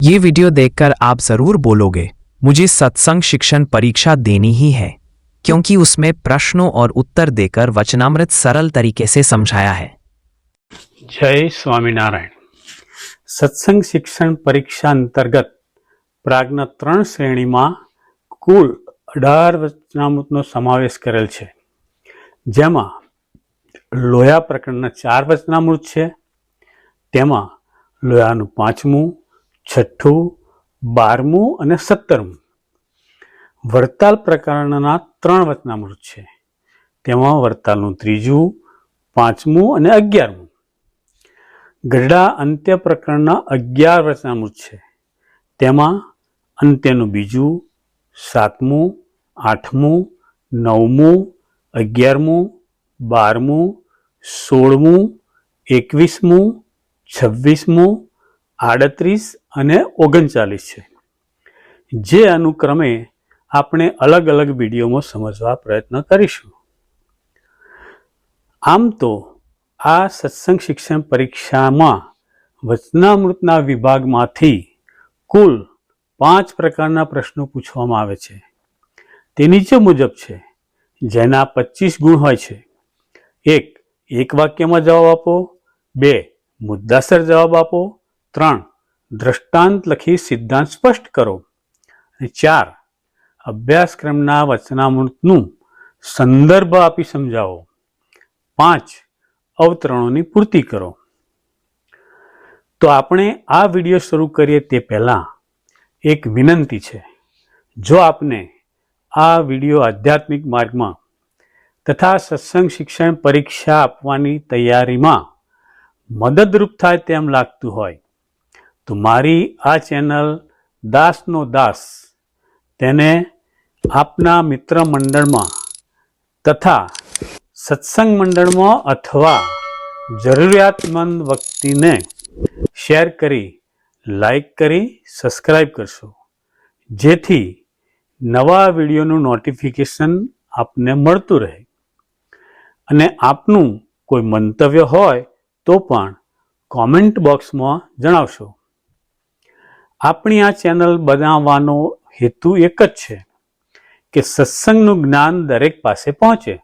ये वीडियो देखकर आप जरूर बोलोगे मुझे सत्संग शिक्षण परीक्षा देनी ही है क्योंकि उसमें प्रश्नों और उत्तर देकर वचनामृत सरल तरीके से समझाया है જય સ્વામિનારાયણ સત્સંગ શિક્ષણ પરીક્ષા અંતર્ગત પ્રાગના ત્રણ શ્રેણીમાં કુલ અઢાર વચનામૃતનો સમાવેશ કરેલ છે જેમાં લોયા પ્રકરણના ચાર વચનામૃત છે તેમાં લોયાનું પાંચમું છઠ્ઠું, બારમું અને સત્તરમું. વડતાલ પ્રકરણના ત્રણ વચનામૃત છે. તેમાં વડતાલનું ત્રીજું, પાંચમું અને અગિયારમું. ગરડા અંત્ય પ્રકરણના અગિયાર વચનામૃત છે. તેમાં અંત્યનું બીજું, સાતમું, આઠમું, નવમું, અગિયારમું, બારમું, સોળમું, એકવીસમું, છવ્વીસમું આડત્રીસ અને ઓગણચાલીસ છે. જે અનુક્રમે આપણે અલગ અલગ વિડીયોમાં સમજવા પ્રયત્ન કરીશું. આમ તો આ સત્સંગ શિક્ષણ પરીક્ષામાં વચનામૃતના વિભાગમાંથી કુલ પાંચ પ્રકારના પ્રશ્નો પૂછવામાં આવે છે. તે નીચે મુજબ છે. જેના પચીસ ગુણ હોય છે. એક એક વાક્યમાં જવાબ આપો. બે, મુદ્દાસર જવાબ આપો. ત્રણ, દ્રષ્ટાંત લખી સિદ્ધાંત સ્પષ્ટ કરો. અને ચાર, અભ્યાસક્રમના વચનામૃતનું સંદર્ભ આપી સમજાવો. પાંચ, અવતરણોની પૂર્તિ કરો. તો આપણે આ વીડિયો શરૂ કરીએ તે પહેલાં એક વિનંતી છે. જો આપને આ વીડિયો આધ્યાત્મિક માર્ગમાં તથા સત્સંગ શિક્ષણ પરીક્ષા આપવાની તૈયારીમાં મદદરૂપ થાય તેમ લાગતું હોય તો મારી આ ચેનલ દાસનો દાસ તેને આપના મિત્ર મંડળમાં તથા સત્સંગ મંડળમાં અથવા જરૂરિયાતમંદ વ્યક્તિને શેર કરી, લાઈક કરી સબસ્ક્રાઈબ કરશો. જેથી નવા વિડીયોનું નોટિફિકેશન આપને મળતું રહે. અને આપનું કોઈ મંતવ્ય હોય તો પણ કોમેન્ટ બોક્સમાં જણાવશો. આપણી આ ચેનલ બનાવવાનો હેતુ એક જ છે કે સત્સંગનું જ્ઞાન દરેક પાસે પહોંચે.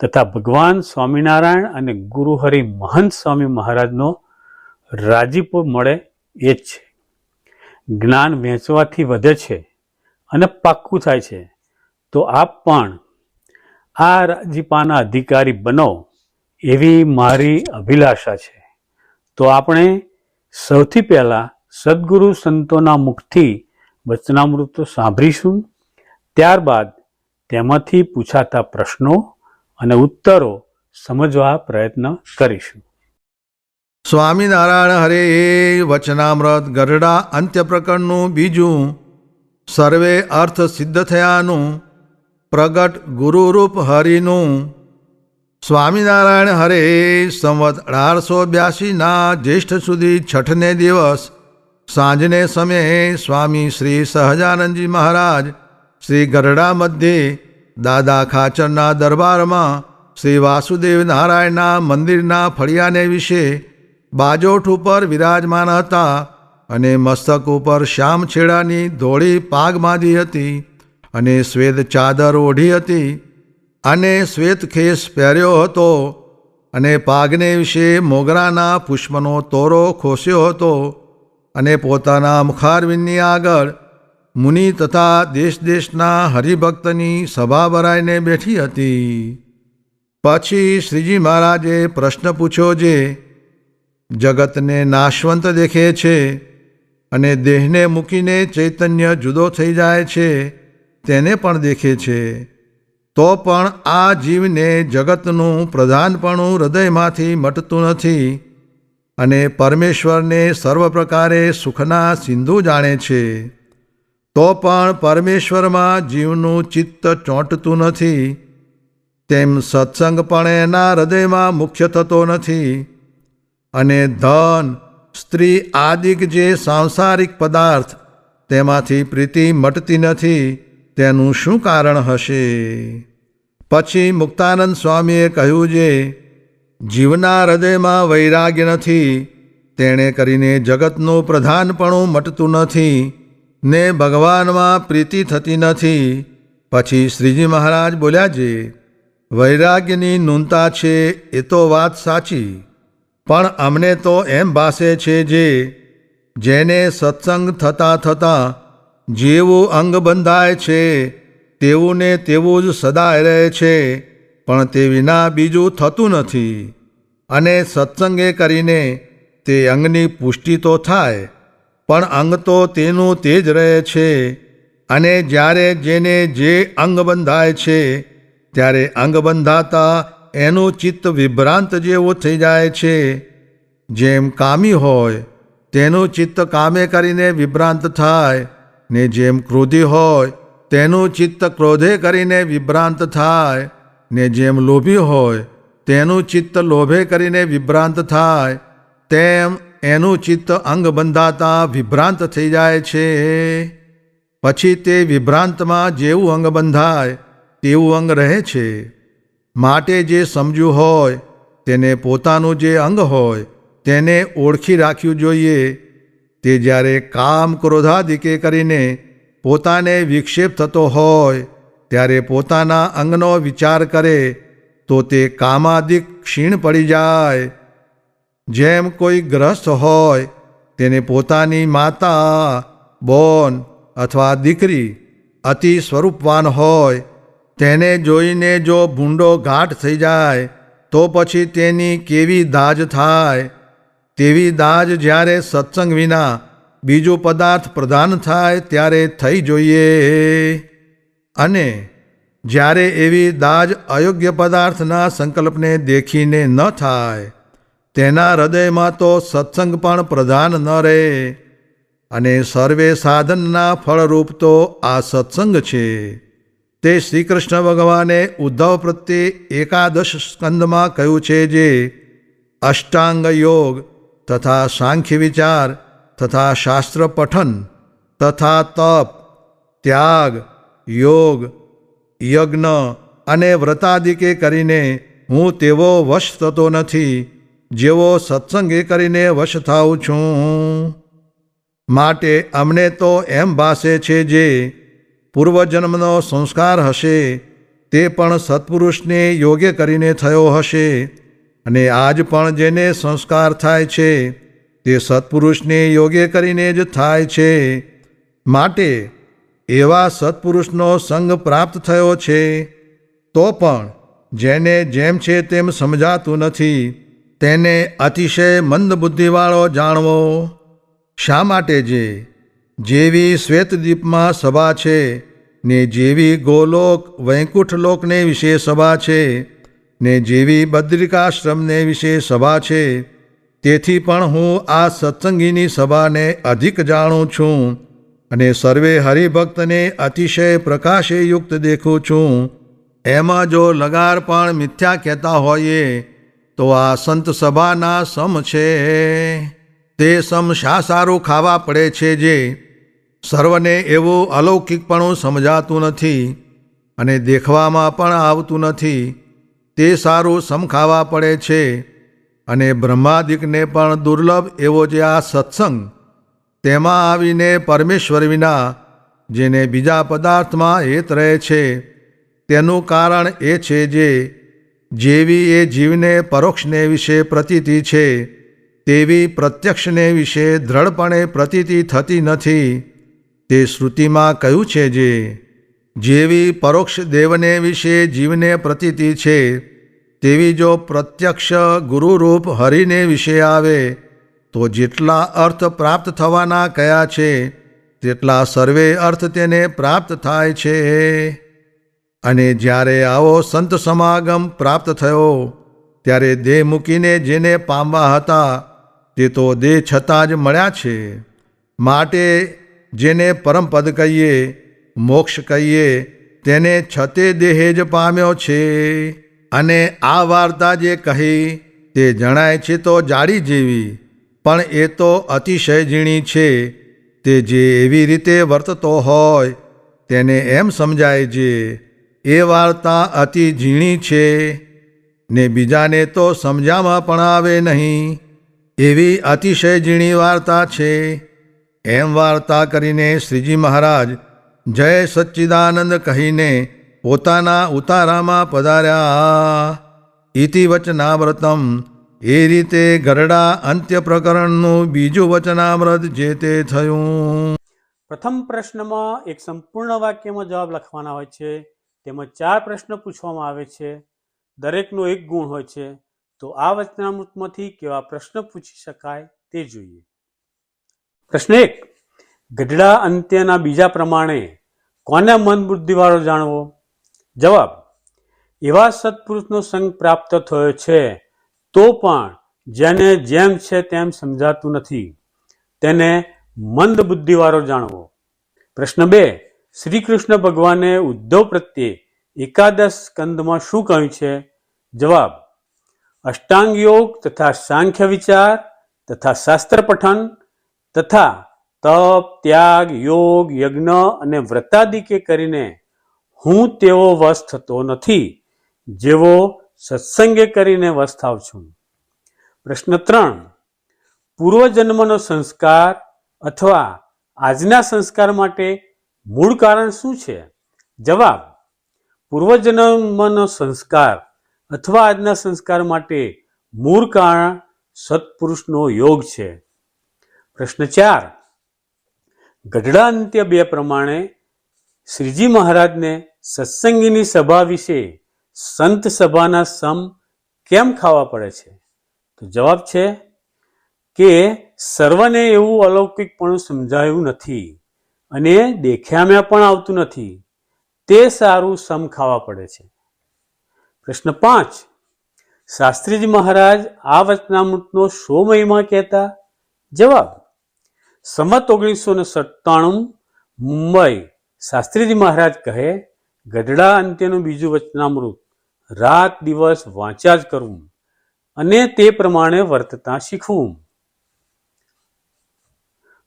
તથા ભગવાન સ્વામિનારાયણ અને ગુરુહરિ મહંત સ્વામી મહારાજનો રાજીપો મળે એ જ છે. જ્ઞાન વહેંચવાથી વધે છે અને પાક્કું થાય છે. તો આપ પણ આ રાજીપાના અધિકારી બનો એવી મારી અભિલાષા છે. તો આપણે સૌથી પહેલાં સદગુરુ સંતોના મુખથી વચનામૃતો સાંભળીશું. ત્યારબાદ તેમાંથી પૂછાતા પ્રશ્નો અને ઉત્તરો સમજવા પ્રયત્ન કરીશું. સ્વામિનારાયણ હરે વચનામૃત ગરડા અંત્ય પ્રકરણનું બીજું, સર્વે અર્થ સિદ્ધ થયાનું, પ્રગટ ગુરુરૂપ હરિનું. સ્વામિનારાયણ હરે સંવત અઢારસો બ્યાસીના જ્યેષ્ઠ સુધી છઠને દિવસ સાંજને સમયે સ્વામી શ્રી સહજાનંદજી મહારાજ શ્રી ગરડા મધ્યે દાદા ખાચરના દરબારમાં શ્રી વાસુદેવ નારાયણના મંદિરના ફળિયાને વિશે બાજોઠ ઉપર વિરાજમાન હતા અને મસ્તક ઉપર શ્યામ છેડાની ધોળી પાગ બાંધી હતી અને શ્વેત ચાદર ઓઢી હતી અને શ્વેત ખેસ પહેર્યો હતો અને પાગને વિશે મોગરાના પુષ્પનો તોરો ખોસ્યો હતો. અને પોતાના મુખારવિંદની આગળ મુનિ તથા દેશ દેશના હરિભક્તની સભા ભરાઈને બેઠી હતી. પછી શ્રીજી મહારાજે પ્રશ્ન પૂછ્યો જે, જગતને નાશવંત દેખે છે અને દેહને મૂકીને ચૈતન્ય જુદો થઈ જાય છે, તેને પણ દેખે છે? તો પણ આ જીવને જગતનું પ્રધાનપણું હૃદયમાંથી મટતું નથી. અને પરમેશ્વરને સર્વ પ્રકારે સુખના સિંધુ જાણે છે. તો પણ પરમેશ્વરમાં જીવનું ચિત્ત ચોંટતું નથી. તેમ સત્સંગ પણ એના હૃદયમાં મુખ્ય થતો નથી. અને ધન, સ્ત્રી આદિક જે સાંસારિક પદાર્થ તેમાંથી પ્રીતિ મટતી નથી, તેનું શું કારણ હશે? પછી મુક્તાનંદ સ્વામીએ કહ્યું જે જીવના હૃદયમાં વૈરાગ્ય નથી. તેણે કરીને જગતનું પ્રધાનપણું મટતું નથી. ને ભગવાનમાં પ્રીતિ થતી નથી. પછી શ્રીજી મહારાજ બોલ્યા જે વૈરાગ્યની નૂનતા છે એ તો વાત સાચી. પણ અમને તો એમ ભાસે છે જે, જેને સત્સંગ થતાં થતાં જેવું અંગ બંધાય છે તેવું ને તેવું જ સદાય રહે છે. પણ તે વિના બીજું થતું નથી. અને સત્સંગે કરીને તે અંગની પુષ્ટિ તો થાય, પણ અંગ તો તેનું તે જ રહે છે. અને જ્યારે જેને જે અંગ બંધાય છે, ત્યારે અંગ બંધાતા એનું ચિત્ત વિભ્રાંત જેવું થઈ જાય છે. જેમ કામી હોય, તેનું ચિત્ત કામે કરીને વિભ્રાંત થાય, ને જેમ ક્રોધી હોય, તેનું ચિત્ત ક્રોધે કરીને વિભ્રાંત થાય. ને જેમ લોભી હોય, તેનું ચિત્ત લોભે કરીને વિભ્રાંત થાય, તેમ એનું ચિત્ત અંગ બંધાતા વિભ્રાંત થઈ જાય છે. પછી તે વિભ્રાંતમાં જેવું અંગ બંધાય, તેવું અંગ રહે છે. માટે જે સમજ્યું હોય, તેને પોતાનું જે અંગ હોય, તેને ઓળખી રાખ્યું જોઈએ. તે જ્યારે કામ ક્રોધાદિકે કરીને પોતાને વિક્ષેપ થતો હોય ત્યારે પોતાના અંગનો વિચાર કરે, તો તે કામાદિક ક્ષીણ પડી જાય. જેમ કોઈ ગ્રસ્ત હોય, તેને પોતાની માતા, બોન અથવા દીકરી અતિ સ્વરૂપવાન હોય. તેને જોઈને જો ભૂંડો ઘાટ થઈ જાય, તો પછી તેની કેવી દાજ થાય? તેવી દાજ જ્યારે સત્સંગ વિના બીજો પદાર્થ પ્રદાન થાય, ત્યારે થઈ જોઈએ. અને જ્યારે એવી દાજ અયોગ્ય પદાર્થના સંકલ્પને દેખીને ન થાય, તેના હૃદયમાં તો સત્સંગ પણ પ્રધાન ન રહે. અને સર્વે સાધનના ફળરૂપ તો આ સત્સંગ છે. તે શ્રી કૃષ્ણ ભગવાને ઉદ્ધવ પ્રત્યે એકાદશ સ્કંદમાં કહ્યું છે જે અષ્ટાંગ યોગ તથા સાંખ્ય વિચાર તથા શાસ્ત્ર પઠન તથા તપ, ત્યાગ યોગ, યજ્ઞ અને વ્રતાદિકે કરીને હું તેવો વશ થતો નથી, જેવો સત્સંગે કરીને વશ થાઉં છું. માટે અમને તો એમ ભાસે છે જે પૂર્વજન્મનો સંસ્કાર હશે, તે પણ સત્પુરુષને યોગ્ય કરીને થયો હશે, અને આજ પણ જેને સંસ્કાર થાય છે, તે સત્પુરુષને યોગ્ય કરીને જ થાય છે. માટે એવા સત્પુરુષનો સંગ પ્રાપ્ત થયો છે, તો પણ જેને જેમ છે તેમ સમજાતું નથી, તેને અતિશય મંદ બુદ્ધિવાળો જાણવો. શા માટે જે? જેવી શ્વેતદ્વીપમાં સભા છે, ને જેવી ગોલોક વૈકુંઠ લોકને વિશે સભા છે, ને જેવી બદ્રિકાશ્રમને વિશે સભા છે, તેથી પણ હું આ સત્સંગીની સભાને અધિક જાણું છું. અને સર્વે હરિભક્તને અતિશય પ્રકાશે યુક્ત દેખું છું. એમાં જો લગાર પણ મિથ્યા કહેતા હોઈએ, તો આ સંત સભાના સમ છે. તે સમ શા સારું ખાવા પડે છે જે સર્વને એવું અલૌકિકપણું સમજાતું નથી અને દેખવામાં પણ આવતું નથી. તે સારું સમ ખાવા પડે છે અને બ્રહ્માદિકને પણ દુર્લભ એવો જે આ સત્સંગ તેમાં આવીને પરમેશ્વર વિના જેને બીજા પદાર્થમાં હેત રહે છે, તેનું કારણ એ છે જે જેવી એ જીવને પરોક્ષને વિશે પ્રતીતિ છે, તેવી પ્રત્યક્ષને વિશે દ્રઢપણે પ્રતીતિ થતી નથી. તે શ્રુતિમાં કહ્યું છે જે જેવી પરોક્ષ દેવને વિશે જીવને પ્રતીતિ છે, તેવી જો પ્રત્યક્ષ ગુરુરૂપ હરિને વિશે આવે તો જેટલા અર્થ પ્રાપ્ત થવાના કયા છે, તેટલા સર્વે અર્થ તેને પ્રાપ્ત થાય છે. અને જ્યારે આવો સંત સમાગમ પ્રાપ્ત થયો, ત્યારે દેહ મૂકીને જેને પામવા હતા, તે તો દેહ છતાં જ મળ્યા છે. માટે જેને પરમપદ કહીએ, મોક્ષ કહીએ, તેને છતે દેહે જ પામ્યો છે. અને આ વાર્તા જે કહી, તે જણાય છે તો જાડી જેવી. પણ એ તો અતિશય ઝીણી છે, તે જે એવી રીતે વર્તતો હોય, તેને એમ સમજાય છે એ વાર્તા અતિ ઝીણી છે, ને બીજાને તો સમજામાં પણ આવે નહીં. એવી અતિશય ઝીણી વાર્તા છે. એમ વાર્તા કરીને શ્રીજી મહારાજ જય સચ્ચિદાનંદ કહીને પોતાના ઉતારામાં પધાર્યા. ઇતિ વચનાવ્રતમ એ રીતે ગરડા અંત્ય પ્રકરણનું બીજું વચનામૃત જે તે થયું. પ્રથમ પ્રશ્નમાં એક સંપૂર્ણ વાક્યમાં જવાબ લખવાના હોય છે. તેમાં ચાર પ્રશ્ન પૂછવામાં આવે છે. દરેકનો એક ગુણ હોય છે. તો આ વચનામૃતમાંથી કેવા પ્રશ્ન પૂછી શકાય તે જોઈએ. પ્રશ્ન એક. ગઢડા અંત્યના બીજા પ્રમાણે કોને મન બુદ્ધિવાળો જાણવો? જવાબ. એવા સત્પુરુષનો સંગ પ્રાપ્ત થયો છે. તો પણ જેને જેમ છે તેમ સમજાતું નથી. તેને મંદ બુદ્ધિવાળો જાણવો. પ્રશ્ન બે શ્રી કૃષ્ણ ભગવાને ઉદ્ધવ પ્રત્યે એકાદશ સ્કંદમાં શું કહ્યું છે? જવાબ અષ્ટાંગ યોગ તથા સાંખ્ય વિચાર તથા શાસ્ત્ર પઠન તથા તપ, ત્યાગ, યોગ, યજ્ઞ અને વ્રતાદિકે કરીને હું તેવો વશ થતો નથી, જેવો સત્સંગે કરીને થાવ છું. પ્રશ્ન ત્રણ. પૂર્વજન્મનો સંસ્કાર અથવા આજના સંસ્કાર માટે મૂળ કારણ શું છે? જવાબ. પૂર્વજન્મનો સંસ્કાર અથવા આજના સંસ્કાર માટે મૂળ કારણ સત્પુરુષનો યોગ છે. પ્રશ્ન ચાર. ગઢડા અંત્ય બે પ્રમાણે શ્રીજી મહારાજને સત્સંગીની સભા વિશે સંત સભાના સમ કેમ ખાવા પડે છે? તો જવાબ છે કે સર્વને એવું અલૌકિકપણું સમજાયું નથી અને દેખ્યામાં પણ આવતું નથી. તે સારું સમ ખાવા પડે છે. પ્રશ્ન પાંચ. શાસ્ત્રીજી મહારાજ આ વચનામૃતનો શો મહિમા કહેતા? જવાબ. સંમત ઓગણીસો ને સત્તાણું મુંબઈ. શાસ્ત્રીજી મહારાજ કહે, ગઢડા અંત્યનું બીજું વચનામૃત. રાત દિવસ વાંચ્યા જ કરવું અને તે પ્રમાણે વર્તતા શીખવું.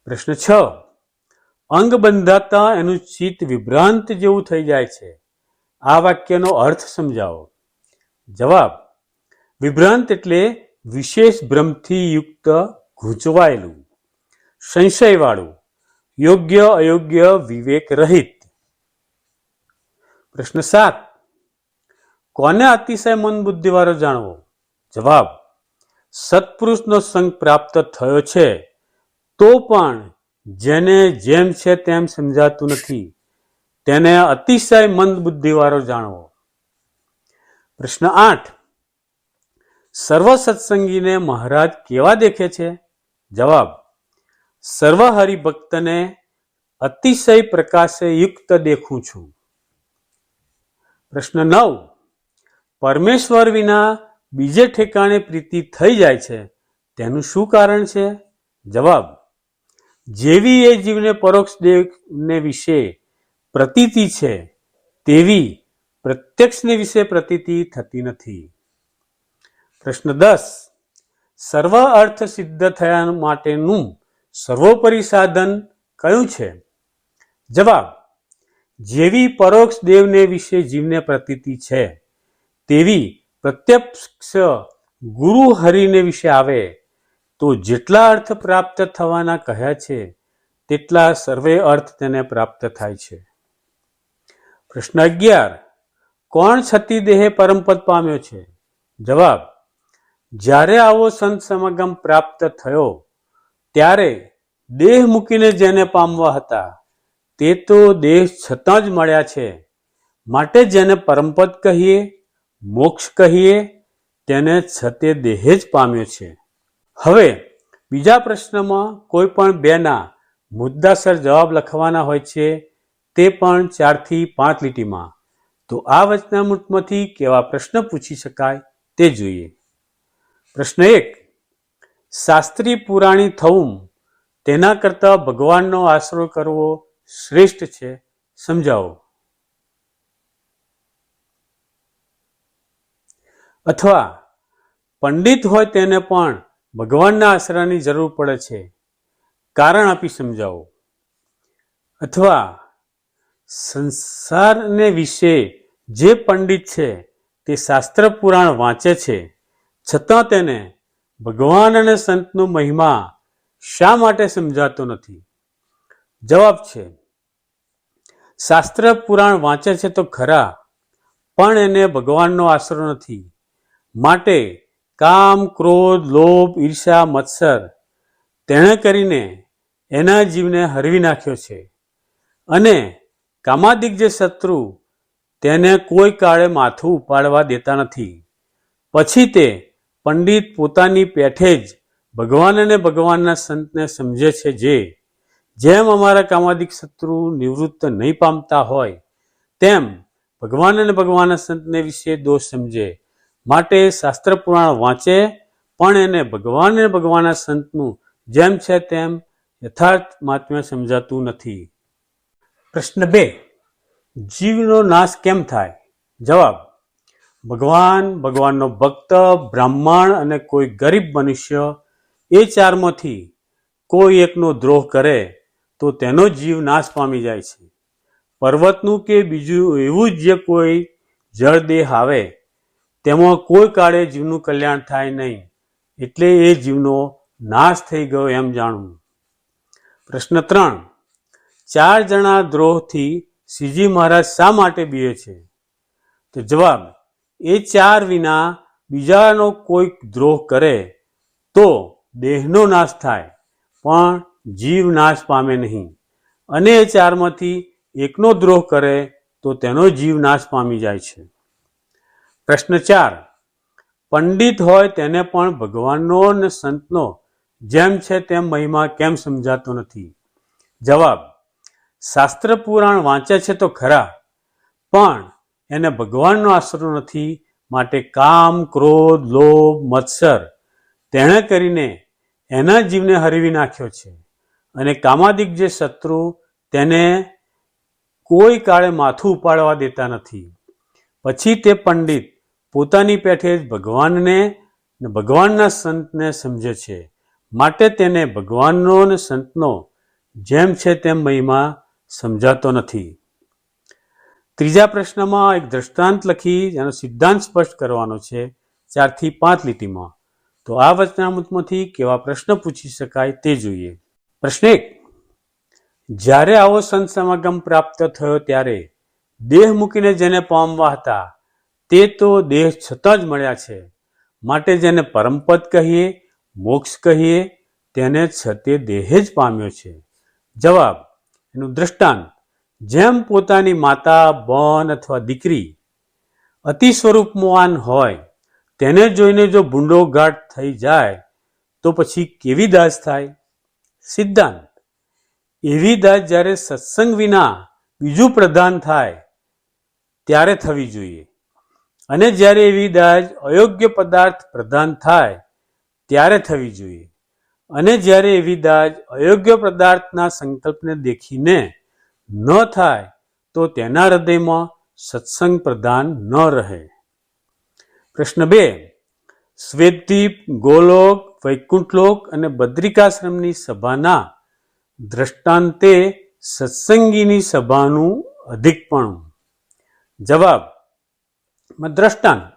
પ્રશ્ન છ. અંગ બંધાતા એનું ચિત્ત વિભ્રાંત જેવું થઈ જાય છે. આ વાક્યનો અર્થ સમજાવો. જવાબ. વિભ્રાંત એટલે વિશેષ ભ્રમથી યુક્ત ગૂંચવાયેલું, સંશયવાળું, યોગ્ય અયોગ્ય વિવેક રહિત પ્રશ્ન સાત. કોને અતિશય મન બુદ્ધિવાળો જાણવો? જવાબ, સત્પુરુષનો સંગ પ્રાપ્ત થયો છે, તો પણ જેને જેમ છે તેમ સમજાતું નથી. તેને અતિશય મંદ બુદ્ધિવાળો જાણવો. પ્રશ્ન આઠ, સર્વ સત્સંગીને મહારાજ કેવા દેખે છે? જવાબ, સર્વ હરિભક્તને અતિશય પ્રકાશે યુક્ત દેખું છું. પ્રશ્ન નવ પરમેશ્વર વિના બીજે ઠેકાણે પ્રીતિ થઈ જાય છે, તેનું શું કારણ છે? જવાબ, જેવી એ જીવને પરોક્ષ દેવને વિશે પ્રતીતિ છે, તેવી પ્રત્યક્ષને વિશે પ્રતીતિ થતી નથી. પ્રશ્ન દસ, સર્વ અર્થ સિદ્ધ થયા માટેનું સર્વોપરી સાધન કયું છે? જવાબ, જેવી પરોક્ષ દેવને વિશે જીવને પ્રતીતિ છે તેવી પ્રત્યક્ષ ગુરુ હરિને વિશે આવે, તો જેટલા અર્થ પ્રાપ્ત થવાના કહ્યા છે, તેટલા સર્વે અર્થ તેને પ્રાપ્ત થાય છે. પ્રશ્ન અગિયાર, કોણ છતી દેહે પરમપદ પામ્યો છે? જવાબ, જ્યારે આવો સંત સમાગમ પ્રાપ્ત થયો, ત્યારે દેહ મૂકીને જેને પામવા હતા, તે તો દેહ છતાં જ મળ્યા છે. માટે જેને પરમપદ કહીએ મોક્ષ કહીએ, તેને છતે દેહ પામ્યો છે. હવે, બીજા પ્રશ્નમાં કોઈ પણ બેના મુદ્દાસર જવાબ લખવાના હોય છે, તે પણ ચારથી પાંચ લીટીમાં. તો આ વચનામૃતમાંથી કેવા પ્રશ્ન પૂછી શકાય તે જોઈએ. પ્રશ્ન એક, શાસ્ત્રી પુરાણી થવું તેના કરતાં ભગવાનનો આશરો કરવો શ્રેષ્ઠ છે, સમજાવો. અથવા પંડિત હોય તેને પણ ભગવાનના આશરાની જરૂર પડે છે. કારણ આપી સમજાવો. અથવા સંસારને વિશે જે પંડિત છે તે શાસ્ત્ર પુરાણ વાંચે છે. છતાં તેને ભગવાન અને સંતનો મહિમા શા માટે સમજાતો નથી? જવાબ છે. શાસ્ત્ર પુરાણ વાંચે છે તો ખરા, પણ એને ભગવાનનો આશરો નથી. માટે કામ, ક્રોધ, લોભ ઈર્ષા મત્સર તેણે કરીને એના જીવને હરવી નાખ્યો છે. અને કામાદિક જે શત્રુ તેને કોઈ કાળે માથું ઉપાડવા દેતા નથી. પછી તે પંડિત પોતાની પેઠે જ ભગવાન અને ભગવાનના સંતને સમજે છે જે જેમ અમારા કામાદિક શત્રુ નિવૃત્ત નહીં પામતા હોય, તેમ ભગવાન અને ભગવાનના સંતને વિશે દોષ સમજે માટે શાસ્ત્ર પુરાણ વાંચે, પણ એને ભગવાન અને ભગવાનના સંતનું જેમ છે તેમ યથાર્થ મહાત્મ્ય સમજાતું નથી. પ્રશ્ન બે, જીવનો નાશ કેમ થાય? જવાબ, ભગવાન ભગવાનનો ભક્ત, બ્રાહ્મણ અને કોઈ ગરીબ મનુષ્ય એ ચારમાંથી કોઈ એકનો દ્રોહ કરે તો તેનો જીવ નાશ પામી જાય છે. પર્વતનું કે બીજું એવું જ જે કોઈ જળ દેહ આવે તેમાં કોઈ કાળે જીવનું કલ્યાણ થાય નહીં. એટલે એ જીવનો નાશ થઈ ગયો એમ જાણવું. પ્રશ્ન ત્રણ. ચાર જણા દ્રોહથી શ્રીજી મહારાજ શા માટે બીએ છે? તો જવાબ, એ ચાર વિના બીજાનો કોઈ દ્રોહ કરે તો દેહનો નાશ થાય, પણ જીવ નાશ પામે નહીં. અને એ ચારમાંથી એકનો દ્રોહ કરે તો તેનો જીવ નાશ પામી જાય છે. પ્રશ્ન ચાર. પંડિત હોય તેને પણ ભગવાનનો અને સંતનો જેમ છે તેમ મહિમા કેમ સમજાતો નથી? જવાબ, શાસ્ત્ર પુરાણ વાંચે છે તો ખરા, પણ એને ભગવાનનો આશરો નથી, માટે કામ, ક્રોધ, લોભ, મત્સર તેણે કરીને એના જીવને હરવી નાખ્યો છે. અને કામાદિક જે શત્રુ તેને કોઈ કાળે માથું ઉપાડવા દેતા નથી. પછી તે પંડિત પોતાની પેઠે જ ભગવાનને ભગવાનના સંતને સમજે છે. માટે તેને ભગવાનનો અને સંતનો જેમ છે તેમ મહિમા સમજાતો નથી. ત્રીજા પ્રશ્નમાં એક દ્રષ્ટાંત લખી એનો સિદ્ધાંત સ્પષ્ટ કરવાનો છે ચારથી પાંચ લીટીમાં. તો આ વચનામૃતમાંથી કેવા પ્રશ્ન પૂછી શકાય તે જોઈએ. પ્રશ્ન એક. જ્યારે આવો સંત સમાગમ પ્રાપ્ત થયો ત્યારે દેહ મૂકીને જેને પામવા હતા તે તો દેહ છતાં જ મળ્યા છે. માટે જેને પરમપદ કહીએ, મોક્ષ કહીએ, તેને છતે દેહ જ પામ્યો છે. જવાબ, એનું દ્રષ્ટાંત, જેમ પોતાની માતા બોન અથવા દીકરી અતિ સ્વરૂપમાન હોય, તેને જોઈને જો ભૂંડો ઘાટ થઈ જાય, તો પછી કેવી દાસ થાય? સિદ્ધાંત, એવી દાજ જ્યારે સત્સંગ વિના બીજું પ્રધાન થાય, ત્યારે થવી જોઈએ. અને જ્યારે એવી દાજ અયોગ્ય પદાર્થ પ્રદાન થાય, ત્યારે થવી જોઈએ. અને જ્યારે એવી દાજ અયોગ્ય પદાર્થના સંકલ્પને દેખીને ન થાય, તો તેના હૃદયમાં સત્સંગ પ્રધાન ન રહે. પ્રશ્ન બે. શ્વેતદીપ, ગોલોક, વૈકુંઠલોક અને બદ્રિકાશ્રમની સભાના દ્રષ્ટાંતે સત્સંગીની સભાનું અધિકપણું. જવાબ. દ્રષ્ટાંત.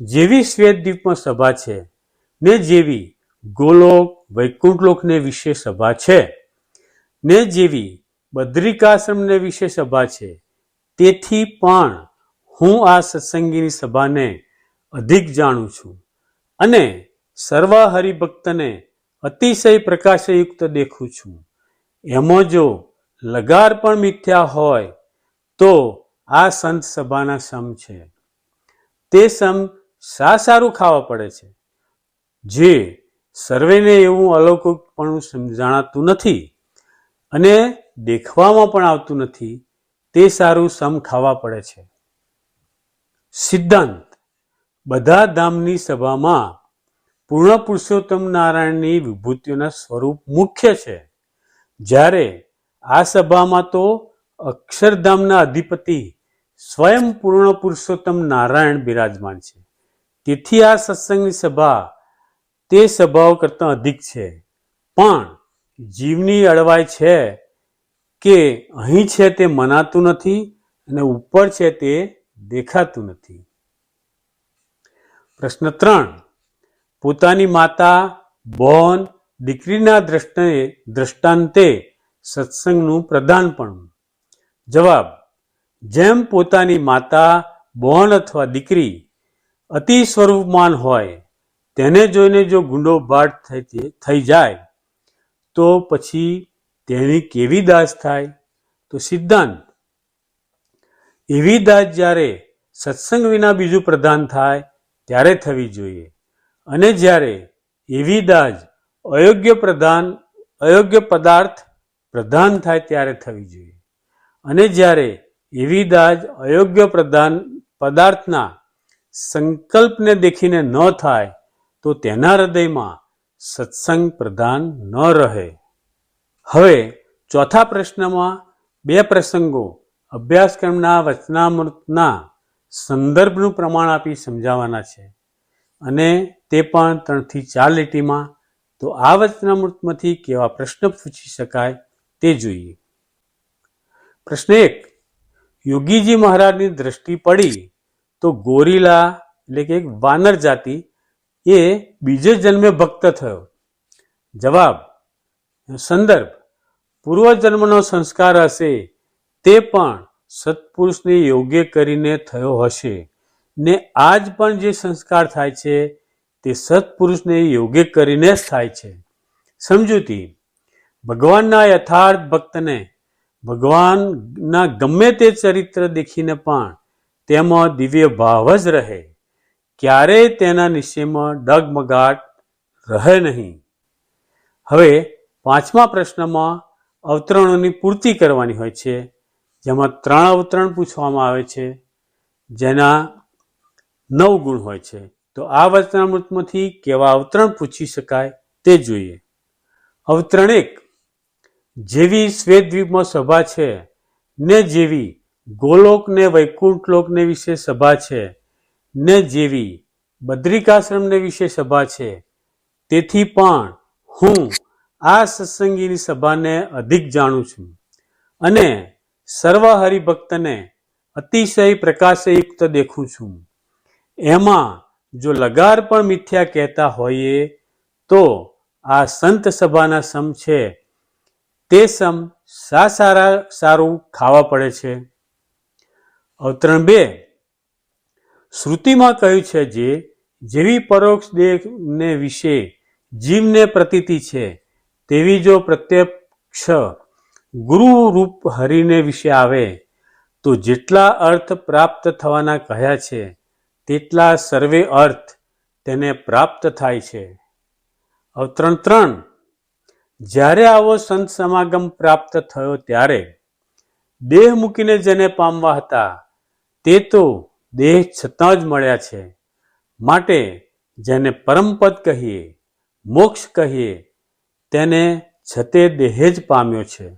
જેવી શ્વેતદ્વીપમાં સભા છે, ને જેવી ગોલોક વૈકુંઠલોકને વિશે સભા છે, ને જેવી બદ્રિકાશ્રમને વિશે સભા છે, તેથી પણ હું આ સત્સંગીની સભાને અધિક જાણું છું અને સર્વ હરિભક્તને અતિશય પ્રકાશયુક્ત દેખું છું. એમાં જો લગાર પણ મિથ્યા હોય, તો આ સંત સભાના સમ છે. તે સમ શા સારું ખાવા પડે છે. જે સર્વેને એવું અલૌકિકપણું સમજાણાતું નથી અને દેખવામાં પણ આવતું નથી, તે સારું સમ ખાવા પડે છે. સિદ્ધાંત. બધા ધામની સભામાં પૂર્ણ પુરુષોત્તમ નારાયણની વિભૂતિઓના સ્વરૂપ મુખ્ય છે. જ્યારે આ સભામાં તો અક્ષરધામના અધિપતિ સ્વયં પૂર્ણ પુરુષોત્તમ નારાયણ બિરાજમાન છે. તેથી આ સત્સંગની સભા તે સભાઓ કરતાં અધિક છે. પણ જીવની અળવાય છે કે અહીં છે તે મનાતું નથી અને ઉપર છે તે દેખાતું નથી. પ્રશ્ન ત્રણ. પોતાની માતા, બોન, દીકરીના દ્રષ્ટે દ્રષ્ટાંતે સત્સંગનું પ્રધાનપણું. જવાબ. જેમ પોતાની માતા, બોન અથવા દીકરી અતિ સ્વરૂપમાન હોય, તેને જોઈને જો ગુંડો ભાટ થઈ થઈ જાય, તો પછી તેની કેવી દાસ થાય? તો સિદ્ધાંત. એવી દાસ જ્યારે સત્સંગ વિના બીજું પ્રધાન થાય, ત્યારે થવી જોઈએ. અને જ્યારે એવી દાજ અયોગ્ય પ્રધાન, અયોગ્ય પદાર્થ પ્રધાન થાય, ત્યારે થવી જોઈએ. અને જ્યારે એવી દાજ અયોગ્ય પ્રધાન પદાર્થના સંકલ્પને દેખીને ન થાય તો તેના હૃદયમાં સત્સંગ પ્રધાન ન રહે. હવે ચોથા પ્રશ્નમાં બે પ્રસંગો અભ્યાસક્રમના વચનામૃતના સંદર્ભનું પ્રમાણ આપી સમજાવવાના છે અને તે પણ ત્રણથી ચાર લીટીમાં. તો આ વચનામૃતમાંથી કેવા પ્રશ્ન પૂછી શકાય તે જોઈએ. પ્રશ્ન એક યોગીજી મહારાજની દ્રષ્ટિ પડી તો ગોરીલા એટલે કે એક વાનર જાતિ એ બીજે જન્મે ભક્ત થયો. જવાબ, સંદર્ભ, પૂર્વજન્મનો સંસ્કાર હશે તે પણ સત્પુરુષને યોગ્ય કરીને થયો હશે ને આજ પણ જે સંસ્કાર થાય છે તે સત્પુરુષને યોગ્ય કરીને જ થાય છે. સમજૂતી, ભગવાનના યથાર્થ ભક્તને ભગવાનના ગમે તે ચરિત્ર દેખીને પણ તેમાં દિવ્ય ભાવ જ રહે. ક્યારેય તેના નિશ્ચયમાં ડગમગાટ રહે નહીં. હવે પાંચમા પ્રશ્નમાં અવતરણોની પૂર્તિ કરવાની હોય છે, જેમાં ત્રણ અવતરણ પૂછવામાં આવે છે, જેના નવ ગુણ હોય છે. તો આ વચનામૃતમાંથી કેવા અવતરણ પૂછી શકાય તે જોઈએ. અવતરણ એક જેવી શ્વેતદ્વીપમાં સભા છે, ને જેવી ગોલોક ને વૈકુંઠ લોકને વિશે સભા છે, ને જેવી બદ્રિકાશ્રમને વિશે સભા છે, તેથી પણ હું આ સત્સંગીની સભાને અધિક જાણું છું. અને સર્વ હરિભક્તને અતિશય પ્રકાશયુક્ત દેખું છું. એમાં જો લગાર પણ મિથ્યા કહેતા હોઈએ, તો આ સંત સભાના સમ છે તે સમ સા સારા સારું ખાવા પડે છે. અવતરણ બે. શ્રુતિમાં કહ્યું છે જે જેવી પરોક્ષ દેહને વિશે જીવને પ્રતીતિ છે, તેવી જો પ્રત્યક્ષ ગુરુ રૂપ હરિને વિશે આવે, તો જેટલા અર્થ પ્રાપ્ત થવાના કહ્યા છે, તેટલા સર્વે અર્થ તેને પ્રાપ્ત થાય છે. અવતરણ ત્રણ. જ્યારે આવો સંત સમાગમ પ્રાપ્ત થયો ત્યારે દેહ મૂકીને જેને પામવા હતા, તે તો દેહ છતાં જ મળ્યા છે. માટે જેને પરમપદ કહીએ, મોક્ષ કહીએ, તેને છતે દેહ જ પામ્યો છે.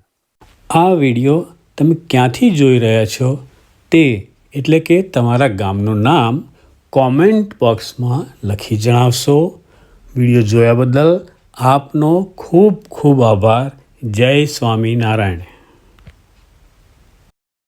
આ વીડિયો તમે ક્યાંથી જોઈ રહ્યા છો તે એટલે કે તમારા ગામનું નામ કોમેન્ટ બોક્સમાં લખી જણાવશો. વીડિયો જોયા બદલ આપનો ખૂબ ખૂબ આભાર. જય સ્વામિનારાયણ.